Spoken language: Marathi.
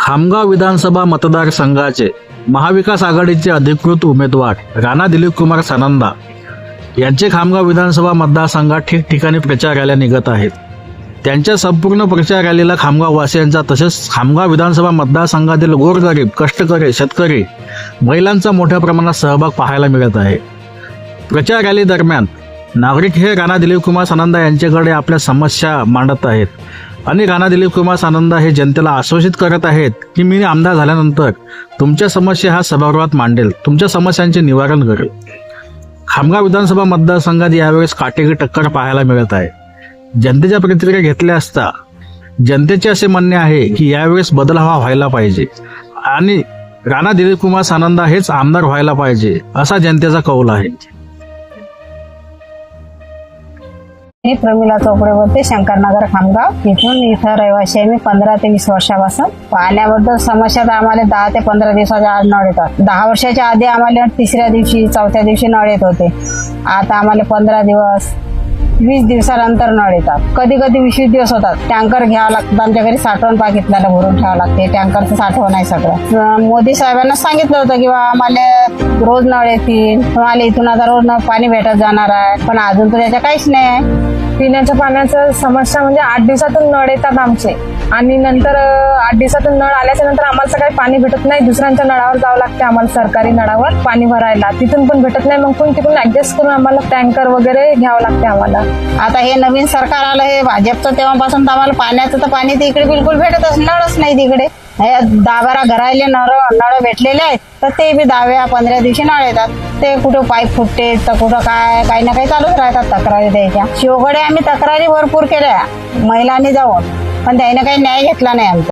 खामगाव विधानसभा मतदारसंघाचे महाविकास आघाडीचे अधिकृत उमेदवार राणा दिलीप कुमार सानंदा यांचे खामगाव विधानसभा मतदारसंघात ठिकठिकाणी प्रचार रॅल्या निघत आहेत. त्यांच्या संपूर्ण प्रचार रॅलीला खामगाव वासियांचा तसेच खामगाव विधानसभा मतदारसंघातील गोरगरीब कष्टकरी शेतकरी महिलांचा मोठ्या प्रमाणात सहभाग पाहायला मिळत आहे. प्रचार रॅली दरम्यान नागरिक हे राणा दिलीप कुमार सानंदा यांच्याकडे आपल्या समस्या मांडत आहेत. आणि राणा दिलीप कुमार सानंदा हे जनतेला आश्वासित करत आहेत की मी आमदार झाल्यानंतर तुमच्या समस्या हा सभागृहात मांडेल तुमच्या समस्यांचे निवारण करेल. खामगाव विधानसभा मतदारसंघात यावेळेस काटेकी टक्कर पाहायला मिळत आहे. जनतेच्या प्रतिक्रिया घेतल्या असता जनतेचे असे म्हणणे आहे की यावेळेस बदल हा व्हायला पाहिजे आणि राणा दिलीप कुमार सानंदा हेच आमदार व्हायला पाहिजे असा जनतेचा कौल आहे. मी प्रमिला चौकडे बोलते शंकरनगर खामगाव. इथून इथं रहिवाशी आहे मी पंधरा ते वीस वर्षापासून. पाण्याबद्दल समस्या तर आम्हाला दहा ते पंधरा दिवसाच्या आड नळ येतात. दहा वर्षाच्या आधी आम्हाला तिसऱ्या दिवशी चौथ्या दिवशी नळ येत होते. आता आम्हाला पंधरा दिवस वीस दिवसानंतर नळ येतात. कधी कधी वीस दिवस होतात. टँकर घ्यावं लागतं. आमच्या घरी साठवण पाकिटल्याला भरून ठेवावं लागते. टँकरचं साठवण आहे सगळं. मोदी साहेबांना सांगितलं होतं की बा आम्हाला रोज नळ येतील. तुम्हाला इथून आता रोज नळ पाणी भेटत जाणार आहे. पण अजून तर याच्या काहीच नाही आहे. पिण्याच्या पाण्याचं समस्या म्हणजे आठ दिवसातून नळ येतात आमचे. आणि नंतर आठ दिवसातून नळ आल्याच्यानंतर आम्हाला सकाळी पाणी भेटत नाही. दुसऱ्यांच्या नळावर जावं लागते आम्हाला सरकारी नळावर पाणी भरायला. तिथून पण भेटत नाही. मग पण तिकडून ऍडजस्ट करून आम्हाला टँकर वगैरे घ्यावं लागते आम्हाला. आता हे नवीन सरकार आलं हे भाजपचं तेव्हापासून तर आम्हाला पाण्याचं तर पाणी तिकडे बिलकुल भेटतच नळच नाही तिकडे. हे दहा बारा घराले नळ नळ भेटलेले आहेत तर ते बी दहाव्या पंधरा दिवशी नळ येतात. ते कुठं पाईप फुटते तर कुठं काय काही ना काही चालूच राहतात तक्रारी द्यायच्या. शिवकडे आम्ही तक्रारी भरपूर केल्या महिलांनी जाऊन. पण त्याने काही न्याय घेतला नाही आमचा.